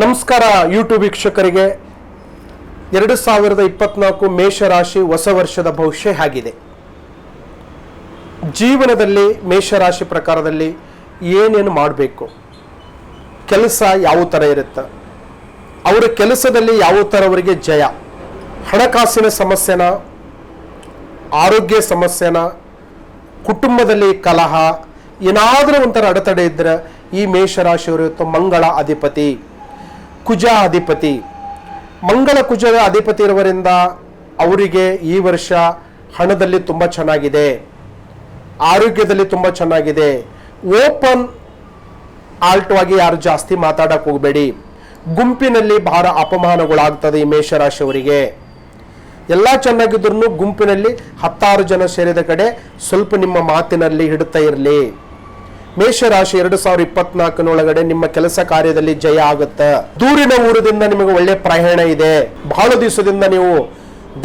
ನಮಸ್ಕಾರ ಯೂಟ್ಯೂಬ್ ವೀಕ್ಷಕರಿಗೆ. ಎರಡು ಸಾವಿರದ ಇಪ್ಪತ್ನಾಲ್ಕು ಮೇಷರಾಶಿ ಹೊಸ ವರ್ಷದ ಭವಿಷ್ಯ ಆಗಿದೆ ಜೀವನದಲ್ಲಿ ಮೇಷರಾಶಿ ಪ್ರಕಾರದಲ್ಲಿ ಏನೇನು ಮಾಡಬೇಕು? ಕೆಲಸ ಯಾವ ಥರ ಇರುತ್ತೆ? ಅವರ ಕೆಲಸದಲ್ಲಿ ಯಾವ ಥರ ಅವರಿಗೆ ಜಯ? ಹಣಕಾಸಿನ ಸಮಸ್ಯೆನ? ಆರೋಗ್ಯ ಸಮಸ್ಯೆನ? ಕುಟುಂಬದಲ್ಲಿ ಕಲಹ? ಏನಾದರೂ ಒಂಥರ ಅಡೆತಡೆ ಇದ್ದರೆ ಈ ಮೇಷರಾಶಿಯವರು ಮಂಗಳ ಅಧಿಪತಿ. ಕುಜ ಅಧಿಪತಿ ಮಂಗಳ ಕುಜದ ಅಧಿಪತಿ ಇರುವರಿಂದ ಅವರಿಗೆ ಈ ವರ್ಷ ಹಣದಲ್ಲಿ ತುಂಬ ಚೆನ್ನಾಗಿದೆ. ಆರೋಗ್ಯದಲ್ಲಿ ತುಂಬ ಚೆನ್ನಾಗಿದೆ. ಓಪನ್ ಆಲ್ಟ್ವಾಗಿ ಯಾರು ಜಾಸ್ತಿ ಮಾತಾಡಕ್ಕೆ ಹೋಗಬೇಡಿ. ಗುಂಪಿನಲ್ಲಿ ಬಹಳ ಅಪಮಾನಗಳಾಗ್ತದೆ ಈ ಮೇಷರಾಶಿಯವರಿಗೆ. ಎಲ್ಲ ಚೆನ್ನಾಗಿದ್ರು ಗುಂಪಿನಲ್ಲಿ ಹತ್ತಾರು ಜನ ಸೇರಿದ ಕಡೆ ಸ್ವಲ್ಪ ನಿಮ್ಮ ಮಾತಿನಲ್ಲಿ ಹಿಡುತ್ತಾ ಇರಲಿ. ಮೇಷರಾಶಿ ಎರಡು ಸಾವಿರದ ಇಪ್ಪತ್ನಾಲ್ಕನೊಳಗಡೆ ನಿಮ್ಮ ಕೆಲಸ ಕಾರ್ಯದಲ್ಲಿ ಜಯ ಆಗುತ್ತೆ. ದೂರಿನ ಊರದಿಂದ ನಿಮಗೆ ಒಳ್ಳೆ ಪ್ರಯಾಣ ಇದೆ. ಬಹಳ ದಿವಸದಿಂದ ನೀವು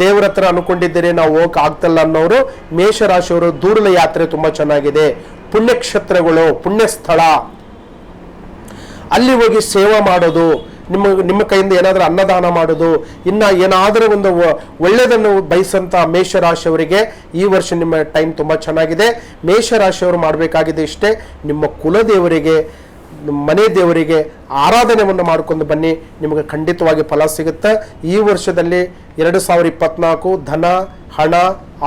ದೇವರ ಹತ್ರ ಅನ್ಕೊಂಡಿದ್ದೀರಿ, ನಾವು ಹೋಗಕ್ ಆಗ್ತಲ್ಲ ಅನ್ನೋರು ಮೇಷರಾಶಿಯವರು ದೂರದ ಯಾತ್ರೆ ತುಂಬಾ ಚೆನ್ನಾಗಿದೆ. ಪುಣ್ಯಕ್ಷೇತ್ರಗಳು ಪುಣ್ಯ ಸ್ಥಳ ಅಲ್ಲಿ ಹೋಗಿ ಸೇವಾ ಮಾಡೋದು ನಿಮ್ಮ ನಿಮ್ಮ ಕೈಯಿಂದ ಏನಾದರೂ ಅನ್ನದಾನ ಮಾಡೋದು, ಇನ್ನ ಏನಾದರೂ ಒಂದು ಒಳ್ಳೆಯದನ್ನು ಬಯಸಂತ ಮೇಷರಾಶಿಯವರಿಗೆ ಈ ವರ್ಷ ನಿಮ್ಮ ಟೈಮ್ ತುಂಬ ಚೆನ್ನಾಗಿದೆ. ಮೇಷರಾಶಿಯವರು ಮಾಡಬೇಕಾಗಿದೆ ಇಷ್ಟೇ, ನಿಮ್ಮ ಕುಲದೇವರಿಗೆ ಮನೆ ದೇವರಿಗೆ ಆರಾಧನೆಯನ್ನು ಮಾಡ್ಕೊಂಡು ಬನ್ನಿ, ನಿಮಗೆ ಖಂಡಿತವಾಗಿ ಫಲ ಸಿಗುತ್ತೆ. ಈ ವರ್ಷದಲ್ಲಿ ಎರಡು ಸಾವಿರ ಇಪ್ಪತ್ನಾಲ್ಕು, ಧನ, ಹಣ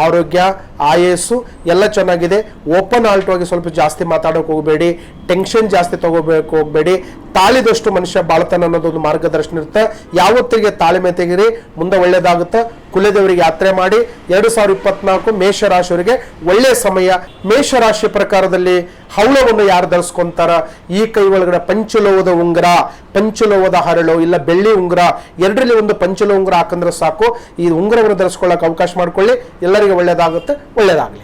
ಆರೋಗ್ಯ, ಆಯಸ್ಸು ಎಲ್ಲ ಚೆನ್ನಾಗಿದೆ. ಓಪನ್ ಆಲ್ಟವಾಗಿ ಸ್ವಲ್ಪ ಜಾಸ್ತಿ ಮಾತಾಡೋಕೆ ಹೋಗಬೇಡಿ. ಟೆನ್ಷನ್ ಜಾಸ್ತಿ ತಗೋಬೇಕು, ಹೋಗಬೇಡಿ. ತಾಳಿದಷ್ಟು ಮನುಷ್ಯ ಬಾಳ್ತಾನೆ ಅನ್ನೋದು ಒಂದು ಮಾರ್ಗದರ್ಶನ ಇರುತ್ತೆ. ಯಾವತ್ತಿಗೆ ತಾಳ್ಮೆ ತೆಗಿರಿ, ಮುಂದೆ ಒಳ್ಳೇದಾಗುತ್ತೆ. ಕುಲದೇವರಿಗೆ ಯಾತ್ರೆ ಮಾಡಿ ಎರಡು ಸಾವಿರದ ಇಪ್ಪತ್ನಾಲ್ಕು ಮೇಷರಾಶಿಯವರಿಗೆ ಒಳ್ಳೆಯ ಸಮಯ. ಮೇಷರಾಶಿ ಪ್ರಕಾರದಲ್ಲಿ ಹವಳವನ್ನು ಯಾರು ಧರಿಸ್ಕೊಂತಾರ? ಈ ಕೈ ಒಳಗಡೆ ಪಂಚಲೋಹದ ಉಂಗುರ, ಪಂಚಲೋಹದ ಹರಳು ಇಲ್ಲ ಬೆಳ್ಳಿ ಉಂಗುರ. ಎರಡರಲ್ಲಿ ಒಂದು ಪಂಚಲೋ ಉಂಗುರ ಹಾಕಂದ್ರೆ ಸಾಕು. ಈ ಉಂಗುರವನ್ನು ಧರಿಸ್ಕೊಳ್ಳೋಕೆ ಅವಕಾಶ ಮಾಡಿಕೊಳ್ಳಿ. ಎಲ್ಲರಿಗೂ ಒಳ್ಳೆಯದಾಗುತ್ತೆ ಒಳ್ಳೇದಾಗಲಿ